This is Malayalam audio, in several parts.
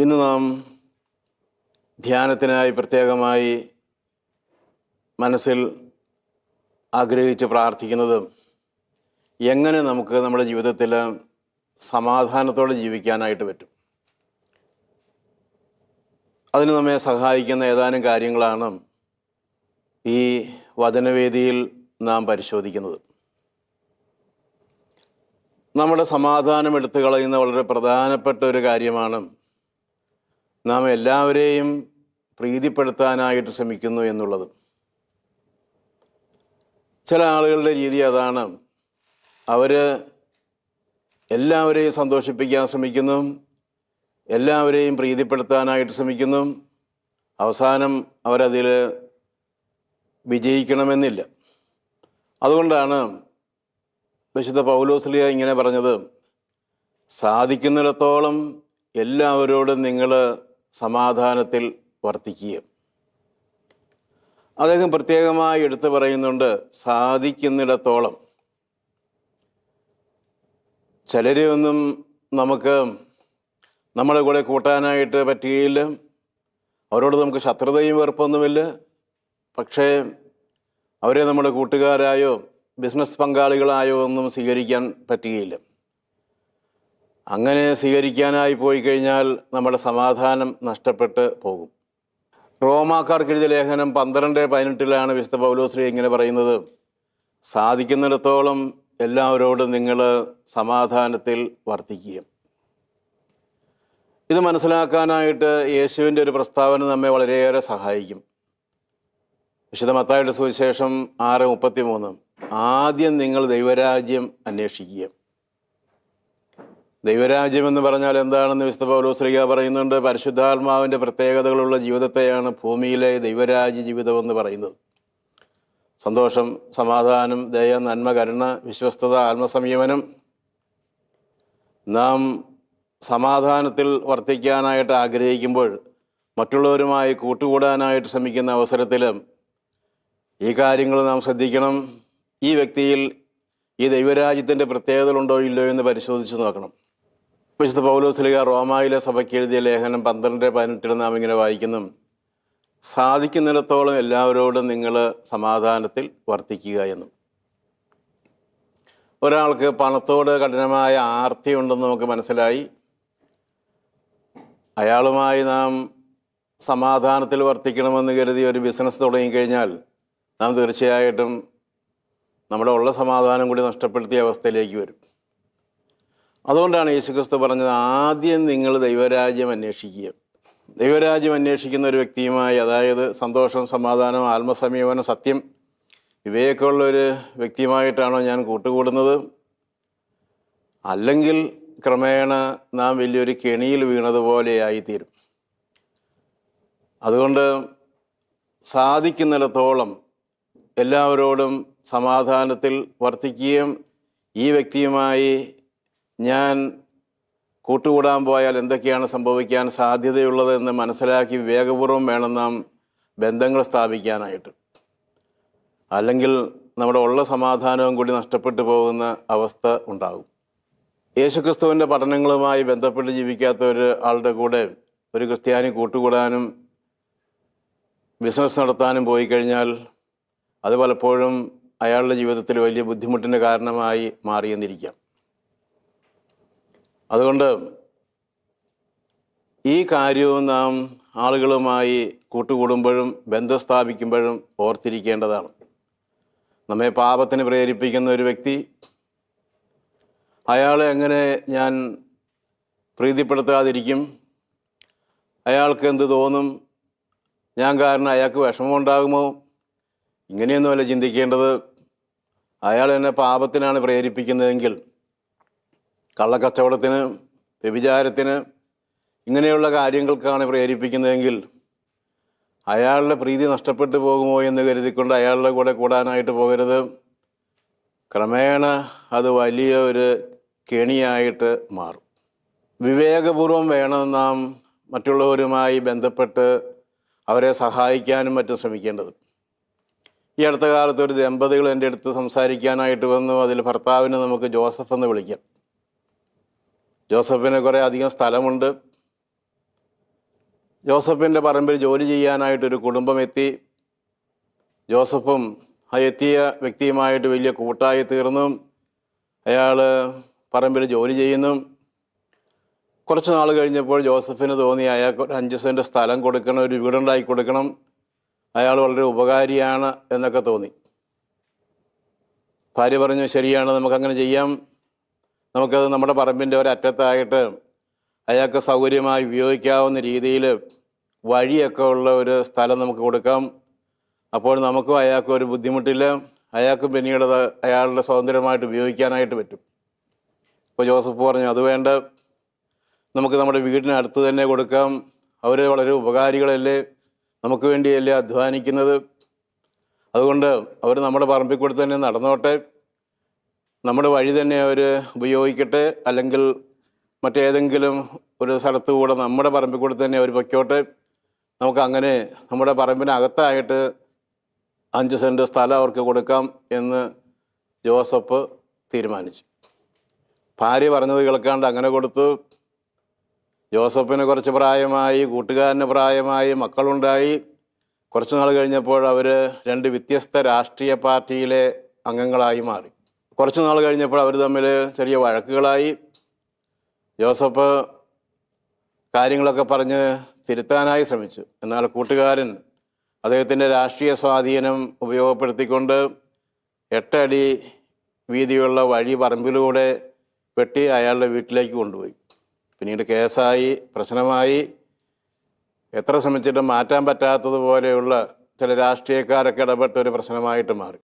ഇന്ന് നാം ധ്യാനത്തിനായി പ്രത്യേകമായി മനസ്സിൽ ആഗ്രഹിച്ച് പ്രാർത്ഥിക്കുന്നത് എങ്ങനെ നമുക്ക് നമ്മുടെ ജീവിതത്തിൽ സമാധാനത്തോടെ ജീവിക്കാനായിട്ട് പറ്റും? അതിന് നമ്മെ സഹായിക്കുന്ന ഏതാനും കാര്യങ്ങളാണ് ഈ വചനവേദിയിൽ നാം പരിശോധിക്കുന്നത്. നമ്മുടെ സമാധാനം എടുത്തു കളയുന്ന വളരെ പ്രധാനപ്പെട്ട ഒരു കാര്യമാണ് നാം എല്ലാവരെയും പ്രീതിപ്പെടുത്താനായിട്ട് ശ്രമിക്കുന്നു എന്നുള്ളത്. ചില ആളുകളുടെ രീതി അതാണ്. അവർ എല്ലാവരെയും സന്തോഷിപ്പിക്കാൻ ശ്രമിക്കുന്നു. എല്ലാവരെയും പ്രീതിപ്പെടുത്താനായിട്ട് ശ്രമിക്കുന്നു. അവസാനം അവരതിൽ വിജയിക്കണമെന്നില്ല. അതുകൊണ്ടാണ് വിശുദ്ധ പൗലോസ്ലിയ ഇങ്ങനെ പറഞ്ഞത്. സാധിക്കുന്നിടത്തോളം എല്ലാവരോടും നിങ്ങൾ സമാധാനത്തിൽ വർത്തിക്കുക അദ്ദേഹം പ്രത്യേകമായി എടുത്തു പറയുന്നുണ്ട് സാധിക്കുന്നിടത്തോളം ചിലരെ ഒന്നും നമുക്ക് നമ്മുടെ കൂടെ കൂട്ടാനായിട്ട് പറ്റുകയില്ല. അവരോട് നമുക്ക് ശത്രുതയും വെറുപ്പൊന്നുമില്ല. പക്ഷേ അവരെ നമ്മുടെ കൂട്ടുകാരായോ ബിസിനസ് പങ്കാളികളായോ ഒന്നും സ്വീകരിക്കാൻ പറ്റുകയില്ല. അങ്ങനെ സ്വീകരിക്കാനായി പോയി കഴിഞ്ഞാൽ നമ്മുടെ സമാധാനം നഷ്ടപ്പെട്ട് പോകും. റോമാക്കാർക്ക് എഴുതിയ ലേഖനം പന്ത്രണ്ട് പതിനെട്ടിലാണ് വിശുദ്ധ പൗലോശ്രീ ഇങ്ങനെ പറയുന്നത്. സാധിക്കുന്നിടത്തോളം എല്ലാവരോടും നിങ്ങൾ സമാധാനത്തിൽ വർത്തിക്കുക ഇത് മനസ്സിലാക്കാനായിട്ട് യേശുവിന്റെ ഒരു പ്രസ്താവന നമ്മെ വളരെയേറെ സഹായിക്കും. വിശുദ്ധ മത്തായുടെ സുവിശേഷം ആറ് മുപ്പത്തി മൂന്ന് ആദ്യം നിങ്ങൾ ദൈവരാജ്യം അന്വേഷിക്കുക ദൈവരാജ്യം എന്ന് പറഞ്ഞാൽ എന്താണെന്ന് വിശുദ്ധ പൗലോശ്രീക പറയുന്നുണ്ട് പരിശുദ്ധാത്മാവിന്റെ പ്രത്യേകതകളുള്ള ജീവിതത്തെയാണ് ഭൂമിയിലെ ദൈവരാജ്യ ജീവിതം എന്ന് പറയുന്നത്. സന്തോഷം സമാധാനം ദയ നന്മ കരുണ വിശ്വസ്തത ആത്മസംയമനം നാം സമാധാനത്തിൽ വർത്തിക്കാനായിട്ട് ആഗ്രഹിക്കുമ്പോൾ മറ്റുള്ളവരുമായി കൂട്ടുകൂടാനായിട്ട് ശ്രമിക്കുന്ന അവസരത്തിൽ ഈ കാര്യങ്ങൾ നാം ശ്രദ്ധിക്കണം. ഈ വ്യക്തിയിൽ ഈ ദൈവരാജ്യത്തിന്റെ പ്രത്യേകതകളുണ്ടോ ഇല്ലയോ എന്ന് പരിശോധിച്ച് നോക്കണം. വിശുദ്ധ പൗലോസ്ലിക റോമായിലെ സഭയ്ക്ക് എഴുതിയ ലേഖനം പന്ത്രണ്ട് പതിനെട്ടിൽ നാം ഇങ്ങനെ വായിക്കുന്നു. സാധിക്കുന്നിടത്തോളം എല്ലാവരോടും നിങ്ങൾ സമാധാനത്തിൽ വർത്തിക്കുക എന്നും. ഒരാൾക്ക് പണത്തോട് കഠിനമായ ആർത്തി ഉണ്ടെന്ന് നമുക്ക് മനസ്സിലായി. അയാളുമായി നാം സമാധാനത്തിൽ വർത്തിക്കണമെന്ന് കരുതി ഒരു ബിസിനസ് തുടങ്ങിക്കഴിഞ്ഞാൽ നാം തീർച്ചയായിട്ടും നമ്മുടെ ഉള്ള സമാധാനം കൂടി നഷ്ടപ്പെടുത്തിയ അവസ്ഥയിലേക്ക് വരും. അതുകൊണ്ടാണ് യേശുക്രിസ്തു പറഞ്ഞത് ആദ്യം നിങ്ങൾ ദൈവരാജ്യം അന്വേഷിക്കുക. ദൈവരാജ്യം അന്വേഷിക്കുന്ന ഒരു വ്യക്തിയുമായി അതായത് സന്തോഷം സമാധാനം ആത്മസമീപനം സത്യം ഇവയൊക്കെയുള്ള ഒരു വ്യക്തിയുമായിട്ടാണോ ഞാൻ കൂട്ടുകൂടുന്നത്? അല്ലെങ്കിൽ ക്രമേണ നാം വലിയൊരു കെണിയിൽ വീണതുപോലെയായിത്തീരും. അതുകൊണ്ട് സാധിക്കുന്നിടത്തോളം എല്ലാവരോടും സമാധാനത്തിൽ വർത്തിക്കുകയും ഈ വ്യക്തിയുമായി ഞാൻ കൂട്ടുകൂടാൻ പോയാൽ എന്തൊക്കെയാണ് സംഭവിക്കാൻ സാധ്യതയുള്ളത് എന്ന് മനസ്സിലാക്കി വിവേകപൂർവം വേണം നാം ബന്ധങ്ങൾ സ്ഥാപിക്കാനായിട്ട്. അല്ലെങ്കിൽ നമ്മുടെ ഉള്ള സമാധാനവും കൂടി നഷ്ടപ്പെട്ടു പോകുന്ന അവസ്ഥ ഉണ്ടാകും. യേശുക്രിസ്തുവിന്റെ പഠനങ്ങളുമായി ബന്ധപ്പെട്ട് ജീവിക്കാത്ത ഒരു ആളുടെ കൂടെ ഒരു ക്രിസ്ത്യാനി കൂട്ടുകൂടാനും ബിസിനസ് നടത്താനും പോയി കഴിഞ്ഞാൽ അത് പലപ്പോഴും അയാളുടെ ജീവിതത്തിൽ വലിയ ബുദ്ധിമുട്ടിന്റെ കാരണമായി മാറിയെന്നിരിക്കാം. അതുകൊണ്ട് ഈ കാര്യവും നാം ആളുകളുമായി കൂട്ടുകൂടുമ്പോഴും ബന്ധം സ്ഥാപിക്കുമ്പോഴും ഓർത്തിരിക്കേണ്ടതാണ്. നമ്മെ പാപത്തിന് പ്രേരിപ്പിക്കുന്ന ഒരു വ്യക്തി അയാളെ എങ്ങനെ ഞാൻ പ്രീതിപ്പെടുത്താതിരിക്കും? അയാൾക്ക് എന്ത് തോന്നും? ഞാൻ കാരണം അയാൾക്ക് വിഷമം ഉണ്ടാകുമോ? ഇങ്ങനെയൊന്നുമല്ല ചിന്തിക്കേണ്ടത്. അയാൾ എന്നെ പാപത്തിനാണ് പ്രേരിപ്പിക്കുന്നതെങ്കിൽ കള്ളക്കച്ചവടത്തിന് വ്യഭിചാരത്തിന് ഇങ്ങനെയുള്ള കാര്യങ്ങൾക്കാണ് പ്രേരിപ്പിക്കുന്നതെങ്കിൽ അയാളുടെ പ്രീതി നഷ്ടപ്പെട്ടു പോകുമോ എന്ന് കരുതിക്കൊണ്ട് അയാളുടെ കൂടെ കൂടാനായിട്ട് പോകരുത്. ക്രമേണ അത് വലിയ ഒരു കെണിയായിട്ട് മാറും. വിവേകപൂർവം വേണം നാം മറ്റുള്ളവരുമായി ബന്ധപ്പെട്ട് അവരെ സഹായിക്കാനും മറ്റും ശ്രമിക്കേണ്ടത്. ഈ അടുത്ത കാലത്ത് ഒരു ദമ്പതികൾ എന്റെ അടുത്ത് സംസാരിക്കാനായിട്ട് വന്നു. അതിൽ ഭർത്താവിനെ നമുക്ക് ജോസഫ് എന്ന് വിളിക്കാം. ജോസഫിന് കുറേ അധികം സ്ഥലമുണ്ട്. ജോസഫിന്റെ പറമ്പിൽ ജോലി ചെയ്യാനായിട്ടൊരു കുടുംബം എത്തി ജോസഫും ആ എത്തിയ വ്യക്തിയുമായിട്ട് വലിയ കൂട്ടായി തീർന്നു. അയാൾ പറമ്പിൽ ജോലി ചെയ്യുന്നു. കുറച്ച് നാൾ കഴിഞ്ഞപ്പോൾ ജോസഫിന് തോന്നി അയാൾക്ക് ഒരു അഞ്ച് സെന്റ് സ്ഥലം കൊടുക്കണം ഒരു വീടുണ്ടാക്കി കൊടുക്കണം. അയാൾ വളരെ ഉപകാരിയാണ് എന്നൊക്കെ തോന്നി. ഭാര്യ പറഞ്ഞു ശരിയാണ് നമുക്കങ്ങനെ ചെയ്യാം. നമുക്കത് നമ്മുടെ പറമ്പിന്റെ ഒരറ്റത്തായിട്ട് അയാൾക്ക് സൗകര്യമായി ഉപയോഗിക്കാവുന്ന രീതിയിൽ വഴിയൊക്കെ ഉള്ള ഒരു സ്ഥലം നമുക്ക് കൊടുക്കാം. അപ്പോൾ നമുക്കും അയാൾക്കും ഒരു ബുദ്ധിമുട്ടില്ല. അയാൾക്കും പിന്നീട് അത് അയാളുടെ സ്വതന്ത്രമായിട്ട് ഉപയോഗിക്കാനായിട്ട് പറ്റും. ഇപ്പോൾ ജോസഫ് പറഞ്ഞു അത് വേണ്ട. നമുക്ക് നമ്മുടെ വീടിനടുത്ത് തന്നെ കൊടുക്കാം. അവർ വളരെ ഉപകാരികളല്ലേ. നമുക്ക് വേണ്ടിയല്ലേ അധ്വാനിക്കുന്നത്. അതുകൊണ്ട് അവർ നമ്മുടെ പറമ്പിൽ കൂടി തന്നെ നടന്നോട്ടെ. നമ്മുടെ വഴി തന്നെ അവർ ഉപയോഗിക്കട്ടെ അല്ലെങ്കിൽ മറ്റേതെങ്കിലും ഒരു സ്ഥലത്ത് കൂടെ നമ്മുടെ പറമ്പിൽ കൂടെ തന്നെ അവർ പൊയ്ക്കോട്ടെ. നമുക്ക് അങ്ങനെ നമ്മുടെ പറമ്പിനകത്തായിട്ട് അഞ്ച് സെന്റ് സ്ഥലം അവർക്ക് കൊടുക്കാം എന്ന് ജോസഫ് തീരുമാനിച്ചു. ഭാര്യ പറഞ്ഞത് കേൾക്കാണ്ട് അങ്ങനെ കൊടുത്തു. ജോസഫിന് കുറച്ച് പ്രായമായി കൂട്ടുകാരന് പ്രായമായി മക്കളുണ്ടായി. കുറച്ച് നാൾ കഴിഞ്ഞപ്പോൾ അവർ രണ്ട് വ്യത്യസ്ത രാഷ്ട്രീയ പാർട്ടിയിലെ അംഗങ്ങളായി മാറി. കുറച്ച് നാൾ കഴിഞ്ഞപ്പോൾ അവർ തമ്മിൽ ചെറിയ വഴക്കുകളായി. ജോസഫ് കാര്യങ്ങളൊക്കെ പറഞ്ഞ് തിരുത്താനായി ശ്രമിച്ചു. എന്നാൽ കൂട്ടുകാരൻ അദ്ദേഹത്തിന്റെ രാഷ്ട്രീയ സ്വാധീനം ഉപയോഗപ്പെടുത്തിക്കൊണ്ട് എട്ടടി വീതിയുള്ള വഴി പറമ്പിലൂടെ വെട്ടി അയാളുടെ വീട്ടിലേക്ക് കൊണ്ടുപോയി. പിന്നീട് കേസായി പ്രശ്നമായി. എത്ര ശ്രമിച്ചിട്ടും മാറ്റാൻ പറ്റാത്തതുപോലെയുള്ള ചില രാഷ്ട്രീയക്കാരൊക്കെ ഇടപെട്ട ഒരു പ്രശ്നമായിട്ട് മാറി.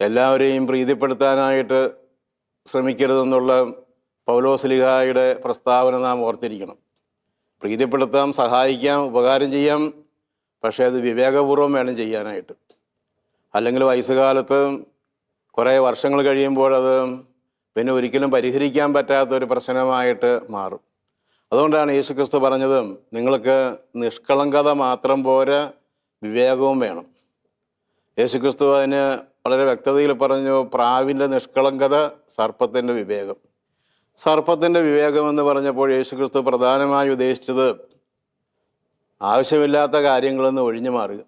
എല്ലാവരെയും പ്രീതിപ്പെടുത്താനായിട്ട് ശ്രമിക്കരുതെന്നുള്ള പൗലോസ്ലിഹായുടെ പ്രസ്താവന നാം ഓർത്തിരിക്കണം. പ്രീതിപ്പെടുത്താം സഹായിക്കാം ഉപകാരം ചെയ്യാം പക്ഷേ അത് വിവേകപൂർവം വേണം ചെയ്യാനായിട്ട്. അല്ലെങ്കിൽ വയസ്സുകാലത്ത് കുറേ വർഷങ്ങൾ കഴിയുമ്പോൾ അത് പിന്നെ ഒരിക്കലും പരിഹരിക്കാൻ പറ്റാത്ത ഒരു പ്രശ്നമായിട്ട് മാറും. അതുകൊണ്ടാണ് യേശുക്രിസ്തു പറഞ്ഞത് നിങ്ങൾക്ക് നിഷ്കളങ്കത മാത്രം പോരാ വിവേകവും വേണം. യേശുക്രിസ്തു അതിന് വളരെ വ്യക്തതയിൽ പറഞ്ഞു പ്രാവിന്റെ നിഷ്കളങ്കത സർപ്പത്തിന്റെ വിവേകം. സർപ്പത്തിന്റെ വിവേകം എന്ന് പറഞ്ഞപ്പോൾ യേശുക്രിസ്തു പ്രധാനമായി ഉദ്ദേശിച്ചത് ആവശ്യമില്ലാത്ത കാര്യങ്ങളൊന്ന് ഒഴിഞ്ഞു മാറുക.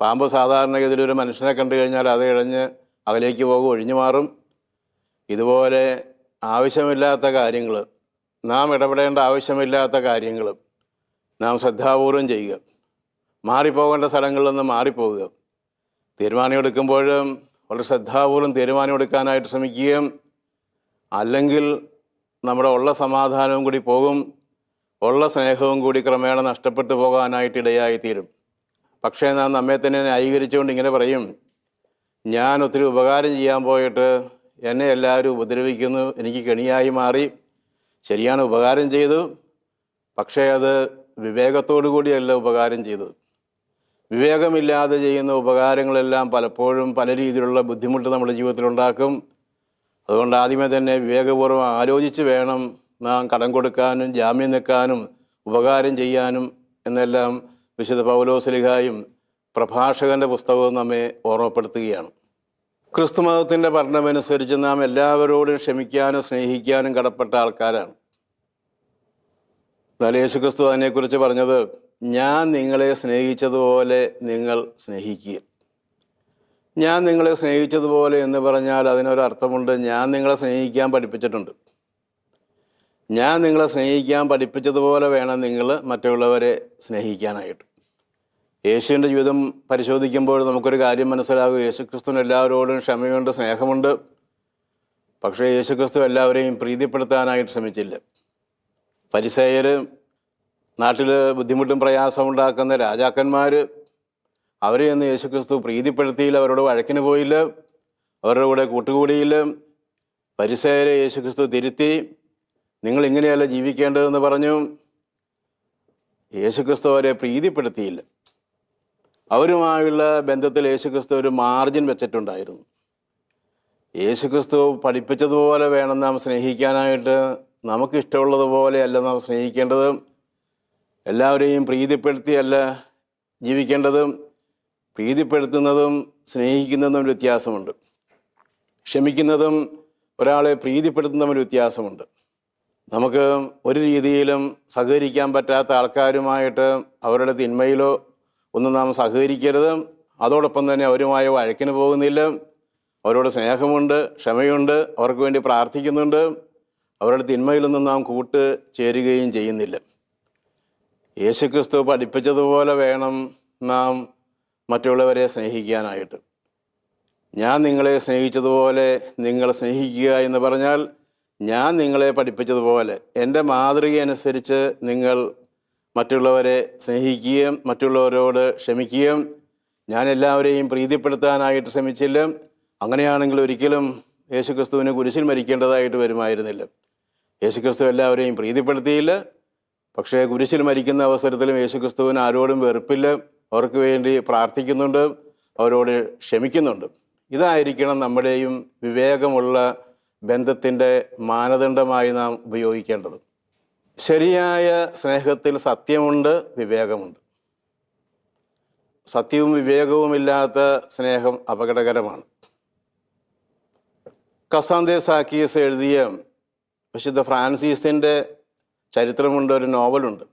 പാമ്പ് സാധാരണഗതിയിൽ ഒരു മനുഷ്യനെ കണ്ടു കഴിഞ്ഞാൽ അത് ഇഴഞ്ഞ് അകലേക്ക് പോകും ഒഴിഞ്ഞു മാറും. ഇതുപോലെ ആവശ്യമില്ലാത്ത കാര്യങ്ങൾ നാം ഇടപെടേണ്ട ആവശ്യമില്ലാത്ത കാര്യങ്ങൾ നാം ശ്രദ്ധാപൂർവം ചെയ്യുക. മാറിപ്പോകേണ്ട സ്ഥലങ്ങളിൽ നിന്ന് മാറിപ്പോവുക തീരുമാനമെടുക്കുമ്പോഴും വളരെ ശ്രദ്ധാപൂർവം തീരുമാനമെടുക്കാനായിട്ട് ശ്രമിക്കുകയും അല്ലെങ്കിൽ നമ്മുടെ ഉള്ള സമാധാനവും കൂടി പോകും ഉള്ള സ്നേഹവും കൂടി ക്രമേണ നഷ്ടപ്പെട്ടു പോകാനായിട്ട് ഇടയായിത്തീരും പക്ഷേ നാം നമ്മെ തന്നെ ന്യായീകരിച്ചുകൊണ്ട് ഇങ്ങനെ പറയും ഞാൻ ഒത്തിരി ഉപകാരം ചെയ്യാൻ പോയിട്ട് എന്നെ എല്ലാവരും ഉപദ്രവിക്കുന്നു എനിക്ക് കെണിയായി മാറി. ശരിയാണ് ഉപകാരം ചെയ്തു പക്ഷേ അത് വിവേകത്തോടു കൂടിയല്ല ഉപകാരം ചെയ്തത്. വിവേകമില്ലാതെ ചെയ്യുന്ന ഉപകാരങ്ങളെല്ലാം പലപ്പോഴും പല രീതിയിലുള്ള ബുദ്ധിമുട്ട് നമ്മുടെ ജീവിതത്തിലുണ്ടാക്കും. അതുകൊണ്ട് ആദ്യമേ തന്നെ വിവേകപൂർവം ആലോചിച്ച് വേണം നാം കടം കൊടുക്കാനും ജാമ്യം നിൽക്കാനും ഉപകാരം ചെയ്യാനും എന്നെല്ലാം വിശുദ്ധ പൗലോസലിഹായും പ്രഭാഷകന്റെ പുസ്തകവും നമ്മെ ഓർമ്മപ്പെടുത്തുകയാണ്. ക്രിസ്തുമതത്തിന്റെ പഠനമനുസരിച്ച് നാം എല്ലാവരോടും ക്ഷമിക്കാനും സ്നേഹിക്കാനും കടപ്പെട്ട ആൾക്കാരാണ്. എന്നാൽ യേശു ക്രിസ്തു അതിനെക്കുറിച്ച് പറഞ്ഞത് ഞാൻ നിങ്ങളെ സ്നേഹിച്ചതുപോലെ നിങ്ങൾ സ്നേഹിക്കുക. ഞാൻ നിങ്ങളെ സ്നേഹിച്ചതുപോലെ എന്ന് പറഞ്ഞാൽ അതിനൊരർത്ഥമുണ്ട് ഞാൻ നിങ്ങളെ സ്നേഹിക്കാൻ പഠിപ്പിച്ചിട്ടുണ്ട്. ഞാൻ നിങ്ങളെ സ്നേഹിക്കാൻ പഠിപ്പിച്ചതുപോലെ വേണം നിങ്ങൾ മറ്റുള്ളവരെ സ്നേഹിക്കാനായിട്ട്. യേശുവിന്റെ ജീവിതം പരിശോധിക്കുമ്പോൾ നമുക്കൊരു കാര്യം മനസ്സിലാകും. യേശുക്രിസ്തു എല്ലാവരോടും ക്ഷമയുണ്ട് സ്നേഹമുണ്ട്. പക്ഷേ യേശുക്രിസ്തു എല്ലാവരെയും പ്രീതിപ്പെടുത്താനായിട്ട് ശ്രമിച്ചില്ല. പരിസയർ നാട്ടിൽ ബുദ്ധിമുട്ടും പ്രയാസമുണ്ടാക്കുന്ന രാജാക്കന്മാർ അവരെ എന്ന് യേശുക്രിസ്തു പ്രീതിപ്പെടുത്തിയില്ല അവരോട് വഴക്കിന് പോയില്ല അവരുടെ കൂടെ കൂട്ടുകൂടിയില്ല. പരിസേരെ യേശുക്രിസ്തു തിരുത്തി നിങ്ങൾ ഇങ്ങനെയല്ല ജീവിക്കേണ്ടതെന്ന് പറഞ്ഞു. യേശുക്രിസ്തു അവരെ പ്രീതിപ്പെടുത്തിയില്ല. അവരുമായുള്ള ബന്ധത്തിൽ യേശുക്രിസ്തു ഒരു മാർജിൻ വെച്ചിട്ടുണ്ടായിരുന്നു. യേശുക്രിസ്തു പഠിപ്പിച്ചതുപോലെ വേണം നാം സ്നേഹിക്കാനായിട്ട്. നമുക്കിഷ്ടമുള്ളതുപോലെയല്ല നാം സ്നേഹിക്കേണ്ടത്. എല്ലാവരെയും പ്രീതിപ്പെടുത്തിയല്ല ജീവിക്കേണ്ടതും പ്രീതിപ്പെടുത്തുന്നതും സ്നേഹിക്കുന്നതും വ്യത്യാസമുണ്ട്. ക്ഷമിക്കുന്നതും ഒരാളെ പ്രീതിപ്പെടുത്തുന്നതും വ്യത്യാസമുണ്ട്. നമുക്ക് ഒരു രീതിയിലും സഹകരിക്കാൻ പറ്റാത്ത ആൾക്കാരുമായിട്ട് അവരുടെ തിന്മയിലോ ഒന്നും നാം സഹകരിക്കരുത്. അതോടൊപ്പം തന്നെ അവരുമായി വഴക്കിന് പോകുന്നില്ല. അവരോട് സ്നേഹമുണ്ട് ക്ഷമയുണ്ട് അവർക്ക് വേണ്ടി പ്രാർത്ഥിക്കുന്നുണ്ട്. അവരുടെ തിന്മയിലൊന്നും നാം കൂട്ട് ചേരുകയും ചെയ്യുന്നില്ല. യേശുക്രിസ്തു പഠിപ്പിച്ചതുപോലെ വേണം നാം മറ്റുള്ളവരെ സ്നേഹിക്കാനായിട്ട്. ഞാൻ നിങ്ങളെ സ്നേഹിച്ചതുപോലെ നിങ്ങൾ സ്നേഹിക്കുക എന്ന് പറഞ്ഞാൽ ഞാൻ നിങ്ങളെ പഠിപ്പിച്ചതുപോലെ എന്റെ മാതൃക അനുസരിച്ച് നിങ്ങൾ മറ്റുള്ളവരെ സ്നേഹിക്കുകയും മറ്റുള്ളവരോട് ക്ഷമിക്കുകയും ഞാൻ എല്ലാവരെയും പ്രീതിപ്പെടുത്താനായിട്ട് ശ്രമിച്ചില്ല. അങ്ങനെയാണെങ്കിൽ ഒരിക്കലും യേശുക്രിസ്തുവിന് കുരിശിൽ മരിക്കേണ്ടതായിട്ട് വരുമായിരുന്നില്ല. യേശുക്രിസ്തു എല്ലാവരെയും പ്രീതിപ്പെടുത്തിയില്ല. പക്ഷേ കുരിശിൽ മരിക്കുന്ന അവസരത്തിലും യേശുക്രിസ്തുവിന് ആരോടും വെറുപ്പില്ല. അവർക്ക് വേണ്ടി പ്രാർത്ഥിക്കുന്നുണ്ട്. അവരോട് ക്ഷമിക്കുന്നുണ്ട്. ഇതായിരിക്കണം നമ്മുടെയും വിവേകമുള്ള ബന്ധത്തിന്റെ മാനദണ്ഡമായി നാം ഉപയോഗിക്കേണ്ടത്. ശരിയായ സ്നേഹത്തിൽ സത്യമുണ്ട് വിവേകമുണ്ട്. സത്യവും വിവേകവുമില്ലാത്ത സ്നേഹം അപകടകരമാണ്. കസാന്തേ സാക്കീസ് എഴുതിയ വിശുദ്ധ ഫ്രാൻസിസിന്റെ ചരിത്രമുണ്ട് ഒരു നോവലുണ്ട്.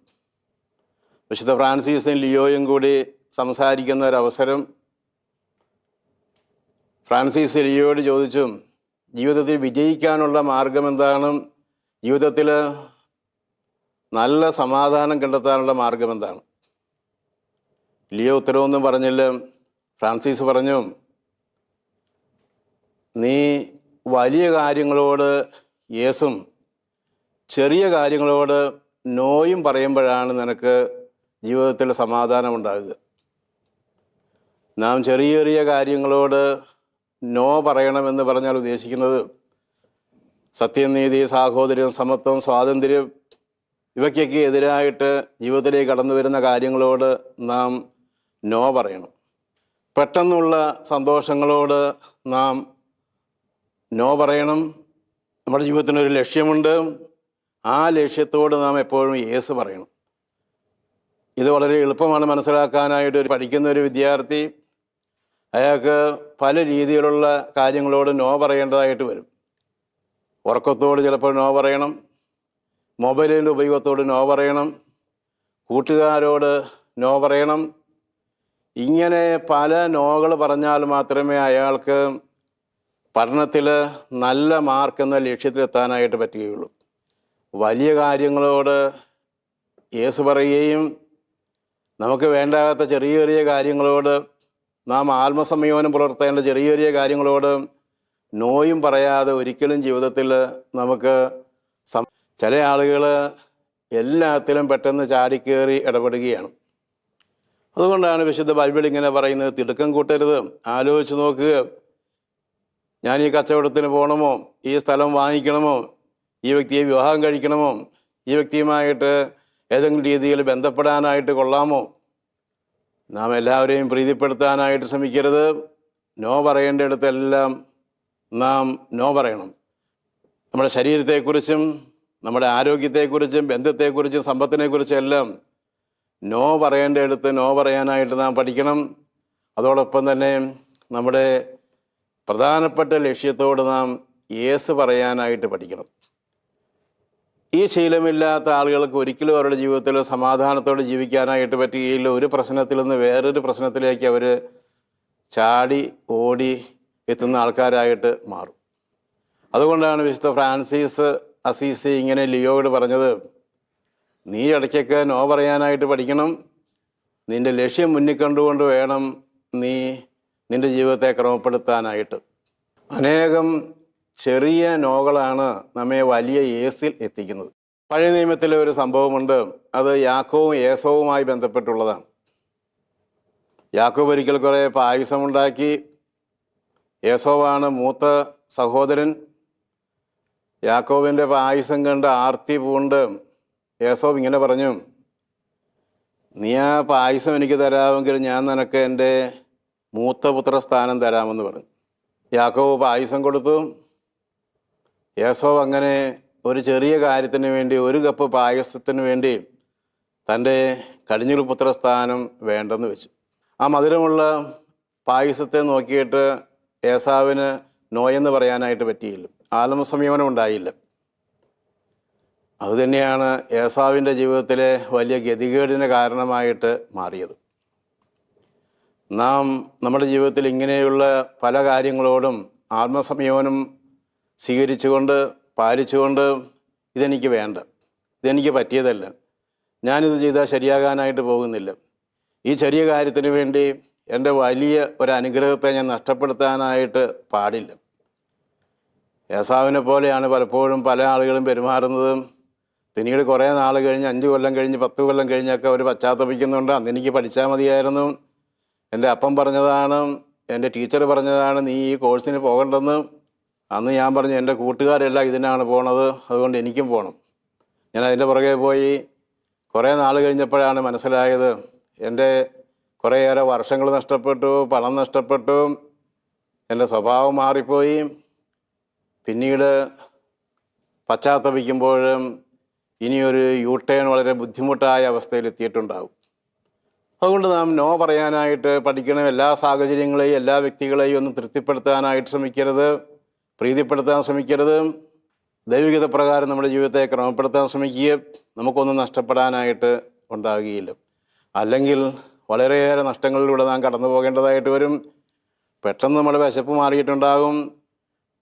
വിശുദ്ധ ഫ്രാൻസിസും ലിയോയും കൂടി സംസാരിക്കുന്ന ഒരു അവസരം ഫ്രാൻസിസ് ലിയോയോട് ചോദിച്ചു ജീവിതത്തിൽ വിജയിക്കാനുള്ള മാർഗം എന്താണ്? ജീവിതത്തിൽ നല്ല സമാധാനം കണ്ടെത്താനുള്ള മാർഗം എന്താണ്? ലിയോ ഉത്തരവൊന്നും പറഞ്ഞില്ല. ഫ്രാൻസിസ് പറഞ്ഞു നീ വലിയ കാര്യങ്ങളോട് യേസും ചെറിയ കാര്യങ്ങളോട് നോയും പറയുമ്പോഴാണ് നിനക്ക് ജീവിതത്തിൽ സമാധാനം ഉണ്ടാകുക നാം ചെറിയ ചെറിയ കാര്യങ്ങളോട് നോ പറയണമെന്ന് പറഞ്ഞാൽ ഉദ്ദേശിക്കുന്നത് സത്യനീതി സാഹോദര്യം സമത്വം സ്വാതന്ത്ര്യം ഇവയ്ക്കൊക്കെ എതിരായിട്ട് ജീവിതത്തിലേക്ക് കടന്നു വരുന്ന കാര്യങ്ങളോട് നാം നോ പറയണം. പെട്ടെന്നുള്ള സന്തോഷങ്ങളോട് നാം നോ പറയണം. നമ്മുടെ ജീവിതത്തിനൊരു ലക്ഷ്യമുണ്ട്. ആ ലക്ഷ്യത്തോട് നാം എപ്പോഴും യേസ് പറയണം. ഇത് വളരെ എളുപ്പമാണ് മനസ്സിലാക്കാനായിട്ട് ഒരു പഠിക്കുന്ന ഒരു വിദ്യാർത്ഥി അയാൾക്ക് പല രീതിയിലുള്ള കാര്യങ്ങളോട് നോ പറയേണ്ടതായിട്ട് വരും. ഉറക്കത്തോട് ചിലപ്പോൾ നോ പറയണം മൊബൈലിന്റെ ഉപയോഗത്തോട് നോ പറയണം കൂട്ടുകാരോട് നോ പറയണം. ഇങ്ങനെ പല നോകൾ പറഞ്ഞാൽ മാത്രമേ അയാൾക്ക് പഠനത്തിൽ നല്ല മാർക്ക് എന്ന ലക്ഷ്യത്തിലെത്താനായിട്ട് പറ്റുകയുള്ളൂ. വലിയ കാര്യങ്ങളോട് യേസ് പറയുകയും നമുക്ക് വേണ്ടാത്ത ചെറിയ ചെറിയ കാര്യങ്ങളോട് നാം ആത്മസംയോനം പുലർത്തേണ്ട ചെറിയ ചെറിയ കാര്യങ്ങളോട് നോയും പറയാതെ ഒരിക്കലും ജീവിതത്തിൽ നമുക്ക് ചില ആളുകൾ എല്ലാത്തിലും പെട്ടെന്ന് ചാടിക്കേറി ഇടപെടുകയാണ്. അതുകൊണ്ടാണ് വിശുദ്ധ ബൈബിൾ ഇങ്ങനെ പറയുന്നത് തിടുക്കം കൂട്ടരുത്. ആലോചിച്ച് നോക്കുക ഞാൻ ഈ കച്ചവടത്തിന് പോകണമോ? ഈ സ്ഥലം വാങ്ങിക്കണമോ? ഈ വ്യക്തിയെ വിവാഹം കഴിക്കണമോ? ഈ വ്യക്തിയുമായിട്ട് ഏതെങ്കിലും രീതിയിൽ ബന്ധപ്പെടാനായിട്ട് കൊള്ളാമോ? നാം എല്ലാവരെയും പ്രീതിപ്പെടുത്താനായിട്ട് ശ്രമിക്കരുത്. നോ പറയേണ്ടിടത്തെല്ലാം നാം നോ പറയണം. നമ്മുടെ ശരീരത്തെക്കുറിച്ചും നമ്മുടെ ആരോഗ്യത്തെക്കുറിച്ചും ബന്ധത്തെക്കുറിച്ചും സമ്പത്തിനെക്കുറിച്ചും എല്ലാം നോ പറയേണ്ടിടത്ത് നോ പറയാനായിട്ട് നാം പഠിക്കണം. അതോടൊപ്പം തന്നെ നമ്മുടെ പ്രധാനപ്പെട്ട ലക്ഷ്യത്തോട് നാം യേസ് പറയാനായിട്ട് പഠിക്കണം. ഈ ശീലമില്ലാത്ത ആളുകൾക്ക് ഒരിക്കലും അവരുടെ ജീവിതത്തിൽ സമാധാനത്തോടെ ജീവിക്കാനായിട്ട് പറ്റുകയില്ല. ഒരു പ്രശ്നത്തിൽ നിന്ന് വേറൊരു പ്രശ്നത്തിലേക്ക് അവർ ചാടി ഓടി എത്തുന്ന ആൾക്കാരായിട്ട് മാറും. അതുകൊണ്ടാണ് വിശുദ്ധ ഫ്രാൻസിസ് അസീസി ഇങ്ങനെ ലിയോയോട് പറഞ്ഞത് നീ ഇടയ്ക്കൊക്കെ നോ പറയാനായിട്ട് പഠിക്കണം. നിന്റെ ലക്ഷ്യം മുന്നിൽ കണ്ടുകൊണ്ട് വേണം നീ നിന്റെ ജീവിതത്തെ ക്രമപ്പെടുത്താനായിട്ട്. അനേകം ചെറിയ നോകളാണ് നമ്മെ വലിയ ഏസിൽ എത്തിക്കുന്നത്. പഴയ നിയമത്തിലെ ഒരു സംഭവമുണ്ട്. അത് യാക്കോവും ഏസവുമായി ബന്ധപ്പെട്ടുള്ളതാണ്. യാക്കോബ് ഒരിക്കൽ കുറേ പായസമുണ്ടാക്കി. ഏസോവാണ് മൂത്ത സഹോദരൻ. യാക്കോബിന്റെ പായസം കണ്ട് ആർത്തി പൂണ്ട് ഏസോബ് ഇങ്ങനെ പറഞ്ഞു നീ ആ പായസം എനിക്ക് തരാമെങ്കിൽ ഞാൻ നിനക്ക് എന്റെ മൂത്ത പുത്ര സ്ഥാനം തരാമെന്ന് പറഞ്ഞു. യാക്കോബ് പായസം കൊടുത്തു. യേസോവ് അങ്ങനെ ഒരു ചെറിയ കാര്യത്തിന് വേണ്ടി ഒരു കപ്പ് പായസത്തിന് വേണ്ടി തന്റെ കടിഞ്ഞുൽ പുത്രസ്ഥാനം വേണ്ടെന്ന് വെച്ചു. ആ മധുരമുള്ള പായസത്തെ നോക്കിയിട്ട് ഏസാവിന് നോയെന്ന് പറയാനായിട്ട് പറ്റിയില്ല. ആത്മസംയമനം ഉണ്ടായില്ല. അതുതന്നെയാണ് ഏസാവിന്റെ ജീവിതത്തിലെ വലിയ ഗതികേടിന് കാരണമായിട്ട് മാറിയത്. നാം നമ്മുടെ ജീവിതത്തിൽ ഇങ്ങനെയുള്ള പല കാര്യങ്ങളോടും ആത്മസംയമനം സ്വീകരിച്ചുകൊണ്ട് പാലിച്ചുകൊണ്ട് ഇതെനിക്ക് വേണ്ട. ഇതെനിക്ക് പറ്റിയതല്ല. ഞാനിത് ചെയ്താൽ ശരിയാകാനായിട്ട് പോകുന്നില്ല. ഈ ചെറിയ കാര്യത്തിന് വേണ്ടി എന്റെ വലിയ ഒരു അനുഗ്രഹത്തെ ഞാൻ നഷ്ടപ്പെടുത്താനായിട്ട് പാടില്ല. യേസാവിനെ പോലെയാണ് പലപ്പോഴും പല ആളുകളും പെരുമാറുന്നത്. പിന്നീട് കുറേ നാൾ കഴിഞ്ഞ് അഞ്ച് കൊല്ലം കഴിഞ്ഞ് പത്ത് കൊല്ലം കഴിഞ്ഞൊക്കെ അവർ പശ്ചാത്തപിക്കുന്നുണ്ട്. അന്ന് എനിക്ക് പഠിച്ചാൽ മതിയായിരുന്നു. എന്റെ അപ്പം പറഞ്ഞതാണ് എന്റെ ടീച്ചർ പറഞ്ഞതാണ് നീ ഈ കോഴ്സിന് പോകണ്ടെന്ന്. അന്ന് ഞാൻ പറഞ്ഞു എന്റെ കൂട്ടുകാരെല്ലാം ഇതിനാണ് പോണത് അതുകൊണ്ട് എനിക്കും പോകണം ഞാൻ അതിന്റെ പുറകെ പോയി. കുറേ നാൾ കഴിഞ്ഞപ്പോഴാണ് മനസ്സിലായത് എന്റെ കുറേയേറെ വർഷങ്ങൾ നഷ്ടപ്പെട്ടു പണം നഷ്ടപ്പെട്ടു എന്റെ സ്വഭാവം മാറിപ്പോയി. പിന്നീട് പശ്ചാത്തപിക്കുമ്പോഴും ഇനിയൊരു യൂ ടേൺ വളരെ ബുദ്ധിമുട്ടായ അവസ്ഥയിൽ എത്തിയിട്ടുണ്ടാകും അതുകൊണ്ട് നാം നോ പറയാനായിട്ട് പഠിക്കണം. എല്ലാ സാഹചര്യങ്ങളെയും എല്ലാ വ്യക്തികളെയും ഒന്ന് തൃപ്തിപ്പെടുത്താനായിട്ട് ശ്രമിക്കരുത്. പ്രീതിപ്പെടുത്താൻ ശ്രമിക്കരുത്. ദൈവികത പ്രകാരം നമ്മുടെ ജീവിതത്തെ ക്രമപ്പെടുത്താൻ ശ്രമിക്കുക നമുക്കൊന്നും നഷ്ടപ്പെടാനായിട്ട് ഉണ്ടാകുകയില്ല. അല്ലെങ്കിൽ വളരെയേറെ നഷ്ടങ്ങളിലൂടെ നാം കടന്നു പോകേണ്ടതായിട്ട് വരും. പെട്ടെന്ന് നമ്മുടെ വിശപ്പ് മാറിയിട്ടുണ്ടാകും.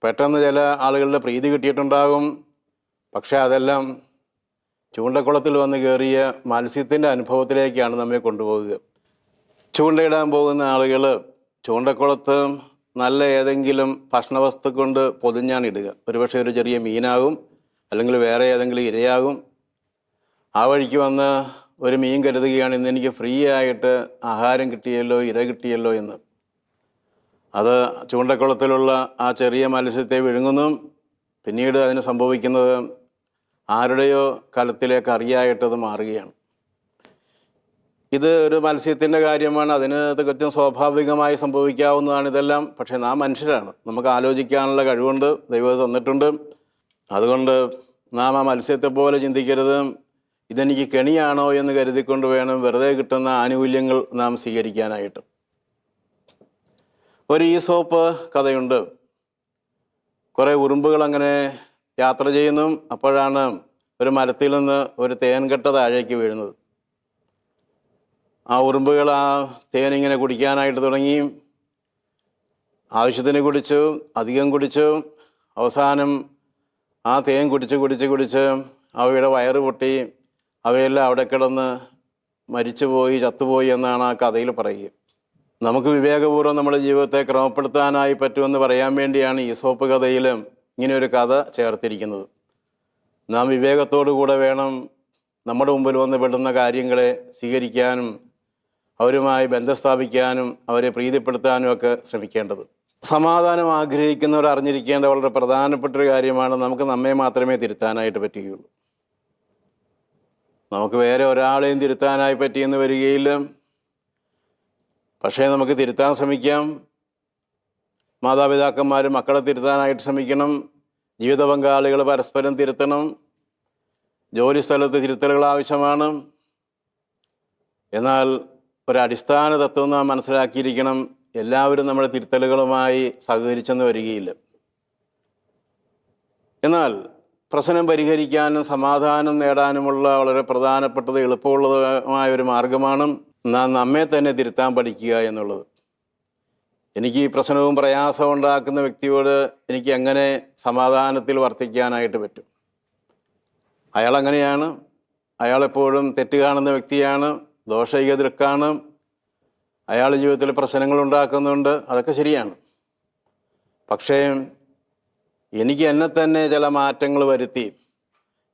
പെട്ടെന്ന് ചില ആളുകളുടെ പ്രീതി കിട്ടിയിട്ടുണ്ടാകും. പക്ഷേ അതെല്ലാം ചൂണ്ടക്കുളത്തിൽ വന്ന് കയറിയ മത്സ്യത്തിന്റെ അനുഭവത്തിലേക്കാണ് നമ്മെ കൊണ്ടുപോകുക ചൂണ്ടയിടാൻ പോകുന്ന ആളുകൾ ചൂണ്ടക്കുളത്ത് നല്ല ഏതെങ്കിലും ഭക്ഷണവസ്തു കൊണ്ട് പൊതിഞ്ഞാണ് ഇടുക ഒരുപക്ഷെ ഒരു ചെറിയ മീനാകും അല്ലെങ്കിൽ വേറെ ഏതെങ്കിലും ഇരയാകും. ആ വഴിക്ക് വന്ന് ഒരു മീൻ കരുതുകയാണ് ഇന്ന് എനിക്ക് ഫ്രീ ആയിട്ട് ആഹാരം കിട്ടിയല്ലോ ഇര കിട്ടിയല്ലോ എന്ന്. അത് ചൂണ്ടക്കുളത്തിലുള്ള ആ ചെറിയ മത്സ്യത്തെ വിഴുങ്ങുന്നു. പിന്നീട് അതിന് സംഭവിക്കുന്നത് ആരുടെയോ കലത്തിലേക്ക് അറിയായിട്ടത് മാറുകയാണ്. ഇത് ഒരു മത്സ്യത്തിന്റെ കാര്യമാണ്. അതിന് തികച്ചും സ്വാഭാവികമായി സംഭവിക്കാവുന്നതാണ് ഇതെല്ലാം. പക്ഷേ നാം മനുഷ്യരാണ്. നമുക്ക് ആലോചിക്കാനുള്ള കഴിവുണ്ട്. ദൈവം തന്നിട്ടുണ്ട്. അതുകൊണ്ട് നാം ആ മത്സ്യത്തെ പോലെ ചിന്തിക്കരുത്. ഇതെനിക്ക് കെണിയാണോ എന്ന് കരുതിക്കൊണ്ട് വേണം വെറുതെ കിട്ടുന്ന ആനുകൂല്യങ്ങൾ നാം സ്വീകരിക്കാനായിട്ട്. ഒരു ഈ സോപ്പ് കഥയുണ്ട്. കുറേ ഉറുമ്പുകൾ അങ്ങനെ യാത്ര ചെയ്യുന്നു. അപ്പോഴാണ് ഒരു മരത്തിൽ നിന്ന് ഒരു തേൻകെട്ട താഴേക്ക് വീഴുന്നത്. ആ ഉറുമ്പുകൾ ആ തേനിങ്ങനെ കുടിക്കാനായിട്ട് തുടങ്ങി. ആവശ്യത്തിന് കുടിച്ചു അധികം കുടിച്ചു. അവസാനം ആ തേൻ കുടിച്ച് കുടിച്ച് കുടിച്ച് അവയുടെ വയറ് പൊട്ടി. അവയെല്ലാം അവിടെ കിടന്ന് മരിച്ചുപോയി ചത്തുപോയി എന്നാണ് ആ കഥയിൽ പറയുക. നമുക്ക് വിവേകപൂർവം നമ്മുടെ ജീവിതത്തെ ക്രമപ്പെടുത്താനായി പറ്റുമെന്ന് പറയാൻ വേണ്ടിയാണ് ഈ സോപ്പ് കഥയിൽ ഇങ്ങനെ ഒരു കഥ ചേർത്തിരിക്കുന്നത്. നാം വിവേകത്തോടു കൂടെ വേണം നമ്മുടെ മുമ്പിൽ വന്ന് പെടുന്ന കാര്യങ്ങളെ സ്വീകരിക്കാനും അവരുമായി ബന്ധം സ്ഥാപിക്കാനും അവരെ പ്രീതിപ്പെടുത്താനും ഒക്കെ ശ്രമിക്കേണ്ടത്. സമാധാനം ആഗ്രഹിക്കുന്നവർ അറിഞ്ഞിരിക്കേണ്ട വളരെ പ്രധാനപ്പെട്ട ഒരു കാര്യമാണ് നമുക്ക് നമ്മെ മാത്രമേ തിരുത്താനായിട്ട് പറ്റുകയുള്ളൂ. നമുക്ക് വേറെ ഒരാളെയും തിരുത്താനായി പറ്റിയെന്ന് വരികയില്ല. പക്ഷേ നമുക്ക് തിരുത്താൻ ശ്രമിക്കാം. മാതാപിതാക്കന്മാർ മക്കളെ തിരുത്താനായിട്ട് ശ്രമിക്കണം. ജീവിത പങ്കാളികൾ പരസ്പരം തിരുത്തണം. ജോലി സ്ഥലത്ത് തിരുത്തലുകൾ ആവശ്യമാണ്. എന്നാൽ ഒരടിസ്ഥാന തത്വം നാം മനസ്സിലാക്കിയിരിക്കണം. എല്ലാവരും നമ്മുടെ തിരുത്തലുകളുമായി സഹകരിച്ചെന്ന് വരികയില്ല. എന്നാൽ പ്രശ്നം പരിഹരിക്കാനും സമാധാനം നേടാനുമുള്ള വളരെ പ്രധാനപ്പെട്ടത് എളുപ്പമുള്ളതുമായ ഒരു മാർഗമാണ് നാം നമ്മെ തന്നെ തിരുത്താൻ പഠിക്കുക എന്നുള്ളത്. എനിക്ക് ഈ പ്രശ്നവും പ്രയാസവും ഉണ്ടാക്കുന്ന വ്യക്തിയോട് എനിക്ക് എങ്ങനെ സമാധാനത്തിൽ വർത്തിക്കാനായിട്ട് പറ്റും? അയാൾ അങ്ങനെയാണ്. അയാളെപ്പോഴും തെറ്റ് കാണുന്ന വ്യക്തിയാണ്. ദോഷൈക ദൃക്കാണ് അയാൾ ജീവിതത്തിൽ പ്രശ്നങ്ങൾ ഉണ്ടാക്കുന്നുണ്ട്. അതൊക്കെ ശരിയാണ്. പക്ഷേ എനിക്ക് എന്നെ തന്നെ ചില മാറ്റങ്ങൾ വരുത്തി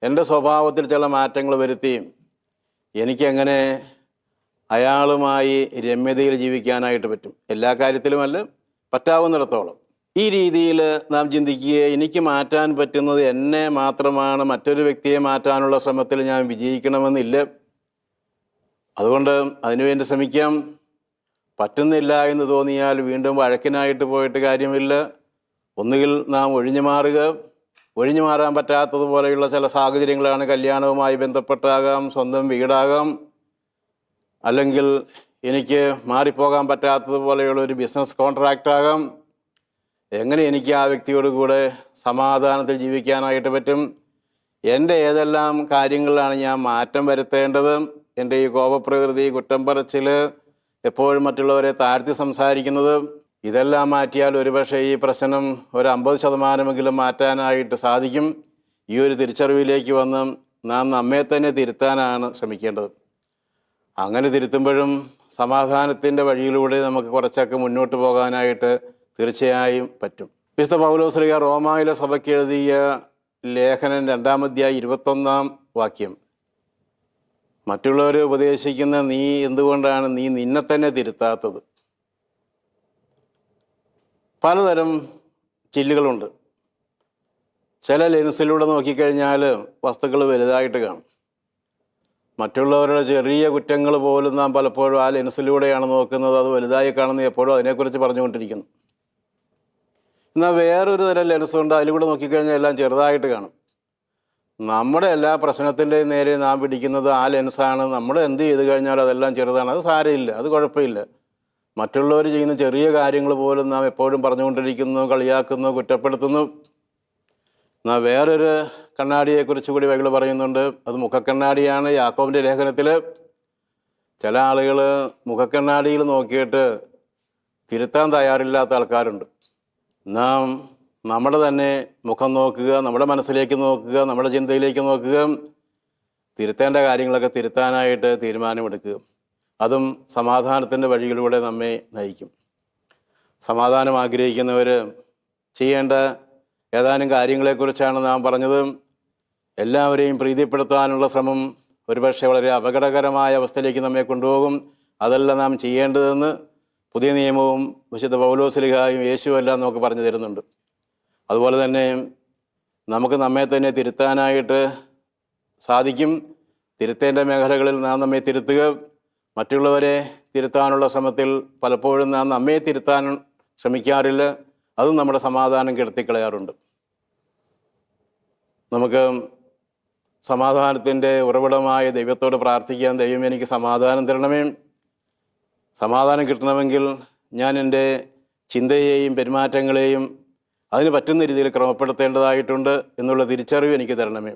എന്റെ സ്വഭാവത്തിൽ ചില മാറ്റങ്ങൾ വരുത്തി എനിക്കെങ്ങനെ അയാളുമായി രമ്യതയിൽ ജീവിക്കാനായിട്ട് പറ്റും. എല്ലാ കാര്യത്തിലുമല്ല പറ്റാവുന്നിടത്തോളം. ഈ രീതിയിൽ നാം ചിന്തിക്കുക എനിക്ക് മാറ്റാൻ പറ്റുന്നത് എന്നെ മാത്രമാണ് മറ്റൊരു വ്യക്തിയെ മാറ്റാനുള്ള ശ്രമത്തിൽ ഞാൻ വിജയിക്കണമെന്നില്ല. അതുകൊണ്ട് അതിനുവേണ്ടി ശ്രമിക്കാം. പറ്റുന്നില്ല എന്ന് തോന്നിയാൽ വീണ്ടും വഴക്കിനായിട്ട് പോയിട്ട് കാര്യമില്ല. ഒന്നുകിൽ നാം ഒഴിഞ്ഞു മാറുക. ഒഴിഞ്ഞു മാറാൻ പറ്റാത്തതുപോലെയുള്ള ചില സാഹചര്യങ്ങളാണ് കല്യാണവുമായി ബന്ധപ്പെട്ടാകാം സ്വന്തം വീടാകാം. അല്ലെങ്കിൽ എനിക്ക് മാറിപ്പോകാൻ പറ്റാത്തതുപോലെയുള്ള ഒരു ബിസിനസ് കോൺട്രാക്റ്റ് ആകാം. എങ്ങനെ എനിക്ക് ആ വ്യക്തിയോട് കൂടെ സമാധാനത്തിൽ ജീവിക്കാനായിട്ട് പറ്റും? എന്റെ ഏതെല്ലാം കാര്യങ്ങളിലാണ് ഞാൻ മാറ്റം വരുത്തേണ്ടത്? എന്റെ ഈ കോപപ്രകൃതി കുറ്റം പറച്ചിൽ എപ്പോഴും മറ്റുള്ളവരെ താഴ്ത്തി സംസാരിക്കുന്നത് ഇതെല്ലാം മാറ്റിയാൽ ഒരുപക്ഷെ ഈ പ്രശ്നം ഒരു അമ്പത് ശതമാനമെങ്കിലും മാറ്റാനായിട്ട് സാധിക്കും. ഈ ഒരു തിരിച്ചറിവിലേക്ക് വന്ന് നാം നമ്മെ തന്നെ തിരുത്താനാണ് ശ്രമിക്കേണ്ടത്. അങ്ങനെ തിരുത്തുമ്പോഴും സമാധാനത്തിന്റെ വഴിയിലൂടെ നമുക്ക് കുറച്ചൊക്കെ മുന്നോട്ട് പോകാനായിട്ട് തീർച്ചയായും പറ്റും. വിശുദ്ധ പൗലോസ്ലിക റോമായിലെ സഭയ്ക്ക് എഴുതിയ ലേഖനം രണ്ടാമധ്യായ ഇരുപത്തൊന്നാം വാക്യം. മറ്റുള്ളവരെ ഉപദേശിക്കുന്ന നീ എന്തുകൊണ്ടാണ് നീ നിന്നെ തന്നെ തിരുത്താത്തത്? പലതരം ചില്ലുകളുണ്ട്. ചില ലെൻസിലൂടെ നോക്കിക്കഴിഞ്ഞാൽ വസ്തുക്കൾ വലുതായിട്ട് കാണും. മറ്റുള്ളവരുടെ ചെറിയ കുറ്റങ്ങൾ പോലും നാം പലപ്പോഴും ആ ലെൻസിലൂടെയാണ് നോക്കുന്നത്. അത് വലുതായി കാണുന്നത് എപ്പോഴും അതിനെക്കുറിച്ച് പറഞ്ഞുകൊണ്ടിരിക്കുന്നു. എന്നാൽ വേറൊരു തരം ലെൻസ് ഉണ്ട് അതിലൂടെ നോക്കിക്കഴിഞ്ഞാൽ എല്ലാം ചെറുതായിട്ട് കാണും. നമ്മുടെ എല്ലാ പ്രശ്നത്തിന്റെയും നേരെ നാം പിടിക്കുന്നത് ആ ലെൻസാണ്. നമ്മൾ എന്ത് ചെയ്ത് കഴിഞ്ഞാൽ അതെല്ലാം ചെറുതാണ്. അത് സാരമില്ല. അത് കുഴപ്പമില്ല. മറ്റുള്ളവർ ചെയ്യുന്ന ചെറിയ കാര്യങ്ങൾ പോലും നാം എപ്പോഴും പറഞ്ഞുകൊണ്ടിരിക്കുന്നു കളിയാക്കുന്നു കുറ്റപ്പെടുത്തുന്നു. എന്നാൽ വേറൊരു കണ്ണാടിയെക്കുറിച്ച് കൂടി വൈകൾ പറയുന്നുണ്ട്. അത് മുഖക്കണ്ണാടിയാണ്. യാക്കോബിന്റെ ലേഖനത്തിൽ ചില ആളുകൾ മുഖക്കണ്ണാടിയിൽ നോക്കിയിട്ട് തിരുത്താൻ തയ്യാറില്ലാത്ത ആൾക്കാരുണ്ട്. നാം നമ്മുടെ തന്നെ മുഖം നോക്കുക നമ്മുടെ മനസ്സിലേക്ക് നോക്കുക നമ്മുടെ ചിന്തയിലേക്ക് നോക്കുക തിരുത്തേണ്ട കാര്യങ്ങളൊക്കെ തിരുത്താനായിട്ട് തീരുമാനമെടുക്കുക. അതും സമാധാനത്തിന്റെ വഴികളിലൂടെ നമ്മെ നയിക്കും. സമാധാനം ആഗ്രഹിക്കുന്നവർ ചെയ്യേണ്ട ഏതാനും കാര്യങ്ങളെക്കുറിച്ചാണ് നാം പറഞ്ഞത്. എല്ലാവരെയും പ്രീതിപ്പെടുത്താനുള്ള ശ്രമം ഒരുപക്ഷെ വളരെ അപകടകരമായ അവസ്ഥയിലേക്ക് നമ്മെ കൊണ്ടുപോകും. അതല്ല നാം ചെയ്യേണ്ടതെന്ന് പുതിയ നിയമവും വിശുദ്ധ പൗലോസ്ലിഹായും യേശുവെല്ലാം നമുക്ക് പറഞ്ഞു തരുന്നുണ്ട്. അതുപോലെ തന്നെ നമുക്ക് നമ്മെ തന്നെ തിരുത്താനായിട്ട് സാധിക്കും. തിരുത്തേണ്ട മേഖലകളിൽ നാം നമ്മെ തിരുത്തുക. മറ്റുള്ളവരെ തിരുത്താനുള്ള ശ്രമത്തിൽ പലപ്പോഴും നാം നമ്മെ തിരുത്താൻ ശ്രമിക്കാറില്ല. അതും നമ്മുടെ സമാധാനം കെടുത്തിക്കളയാറുണ്ട്. നമുക്ക് സമാധാനത്തിന്റെ ഉറവിടമായ ദൈവത്തോട് പ്രാർത്ഥിക്കാൻ ദൈവം എനിക്ക് സമാധാനം തരണമേ. സമാധാനം കിട്ടണമെങ്കിൽ ഞാൻ എന്റെ ചിന്തയെയും പെരുമാറ്റങ്ങളെയും അതിന് പറ്റുന്ന രീതിയിൽ ക്രമപ്പെടുത്തേണ്ടതായിട്ടുണ്ട് എന്നുള്ള തിരിച്ചറിവ് എനിക്ക് തരണമേ.